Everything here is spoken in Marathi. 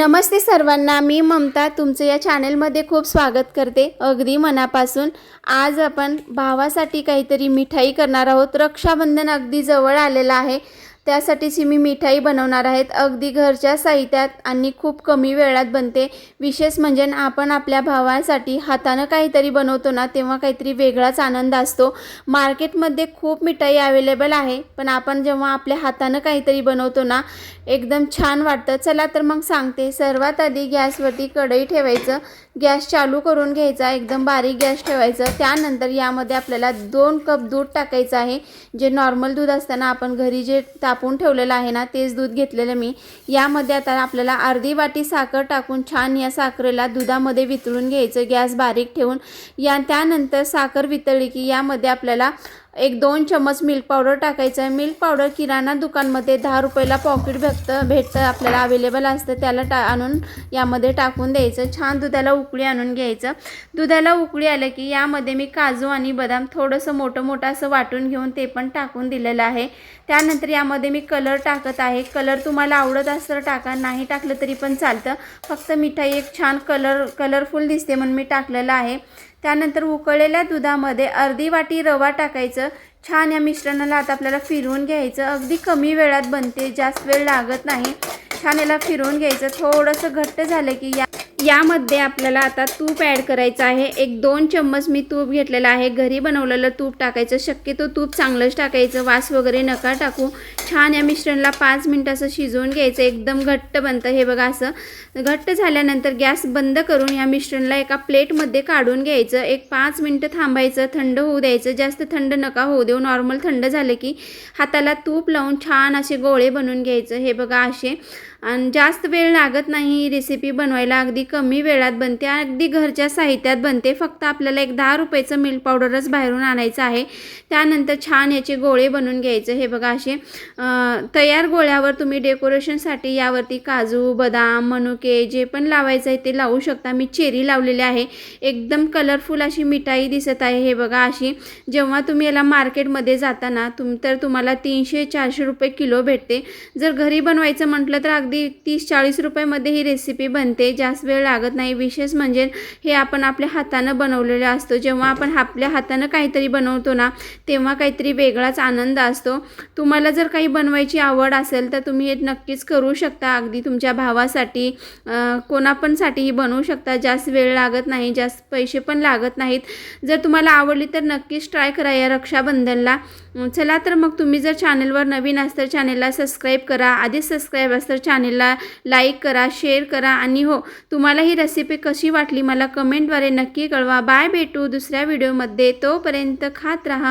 नमस्ते सर्वांना मी ममता तुमचं या चॅनलमध्ये खूप स्वागत करते. अगदी मनापासून आज आपण भावासाठी काहीतरी मिठाई करणार आहोत. रक्षाबंधन अगदी जवळ आलेलं आहे. त्यासाठीची मी मिठाई बनवणार आहेत. अगदी घरच्या साहित्यात आणि खूप कमी वेळात बनते. विशेष म्हणजे आपण आपल्या भावासाठी हातानं काहीतरी बनवतो ना तेव्हा काहीतरी वेगळाच आनंद असतो. मार्केटमध्ये खूप मिठाई अवेलेबल आहे पण आपण जेव्हा आपल्या हातानं काहीतरी बनवतो ना एकदम छान वाटतं. चला तर मग सांगते. सर्वात आधी गॅसवरती कढई ठेवायचं. गॅस चालू करून घ्यायचा एकदम बारीक गॅस ठेवायचं. त्यानंतर यामध्ये आपल्याला दोन कप दूध टाकायचं आहे. जे नॉर्मल दूध असताना आपण घरी जे ताप तापून ठेवलेलं आहे ना तेच दूध घेतलेलं मी. यामध्ये आता आपल्याला अर्धी वाटी साखर टाकून छान या साखरेला दुधामध्ये वितळून घ्यायचं गॅस बारीक ठेवून. या त्यानंतर साखर वितळली की यामध्ये आपल्याला एक दोन चम्मच मिल्क पावडर टाकायचं. आहे मिल्क पावडर किराणा दुकानमध्ये दहा रुपयाला पॉकेट भेटतं भेटतं आपल्याला अवेलेबल असतं. त्याला टा आणून यामध्ये टाकून द्यायचं. छान दुधाला उकळी आणून घ्यायचं. दुधाला उकळी आलं की यामध्ये मी काजू आणि बदाम थोडंसं मोठं मोठं असं वाटून घेऊन ते पण टाकून दिलेलं आहे. त्यानंतर यामध्ये मी कलर टाकत आहे. कलर तुम्हाला आवडत असतं टाका. नाही टाकलं तरी पण चालतं. फक्त मिठाई एक छान कलर कलरफुल दिसते म्हणून मी टाकलेलं आहे. त्यानंतर उकळलेल्या दुधामध्ये अर्धी वाटी रवा टाकायचं. छान या मिश्रणाला आता आपल्याला फिरवून घ्यायचं. अगदी कमी वेळात बनते जास्त वेळ लागत नाही. छान याला फिरवून घ्यायचं. थोडंसं घट्ट झालं की या यामध्ये आपल्याला आता तूप ॲड करायचं आहे. एक दोन चम्मच मी तूप घेतलेलं आहे. घरी बनवलेलं तूप टाकायचं. शक्यतो तूप चांगलंच टाकायचं. वास वगैरे नका टाकू. छान या मिश्रणला पाच मिनटं असं शिजवून घ्यायचं. एकदम घट्ट बनतं. हे बघा असं. घट्ट झाल्यानंतर गॅस बंद करून या मिश्रणला एका प्लेटमध्ये काढून घ्यायचं. एक पाच मिनटं थांबायचं. थंड होऊ द्यायचं. जास्त थंड नका होऊ देऊ. नॉर्मल थंड झालं की हाताला तूप लावून छान असे गोळे बनवून घ्यायचं. हे बघा असे. आणि जास्त वेळ लागत नाही ही रेसिपी बनवायला. अगदी कमी वेळात बनते. अगदी घरच्या साहित्यात बनते. फक्त आपल्याला एक दहा रुपयाचं मिल्क पावडरच बाहेरून आणायचं आहे. त्यानंतर छान याचे गोळे बनवून घ्यायचे. हे बघा असे तयार गोळ्यावर तुम्ही डेकोरेशनसाठी यावरती काजू बदाम मनुके जे पण लावायचं आहे ते लावू शकता. मी चेरी लावलेली आहे. एकदम कलरफुल अशी मिठाई दिसत आहे. हे बघा अशी जेव्हा तुम्ही याला मार्केटमध्ये जाताना तुम तर तुम्हाला तीनशे चारशे रुपये किलो भेटते. जर घरी बनवायचं म्हटलं तर अगदी अगदी तीस चाळीस रुपयामध्ये ही रेसिपी बनते. जास्त वेळ लागत नाही. विशेष म्हणजे हे आपण आपल्या हातानं बनवलेलं असतो. जेव्हा आपण आपल्या हातानं काहीतरी बनवतो ना तेव्हा काहीतरी वेगळाच आनंद असतो. तुम्हाला जर काही बनवायची आवड असेल तर तुम्ही हे नक्कीच करू शकता. अगदी तुमच्या भावासाठी कोणापणसाठीही बनवू शकता. जास्त वेळ लागत नाही जास्त पैसे पण लागत नाहीत. जर तुम्हाला आवडली तर नक्कीच ट्राय करा या रक्षाबंधनला. चला तर मग तुम्ही जर चॅनलवर नवीन असतं चॅनलला सबस्क्राईब करा. आधीच सबस्क्राईब असतं चॅनेलला लाईक करा शेअर करा आणि हो तुम्हाला ही रेसिपी कशी वाटली मला कमेंटद्वारे नक्की कळवा. बाय भेटू दुसऱ्या व्हिडिओमध्ये. तोपर्यंत खात राहा.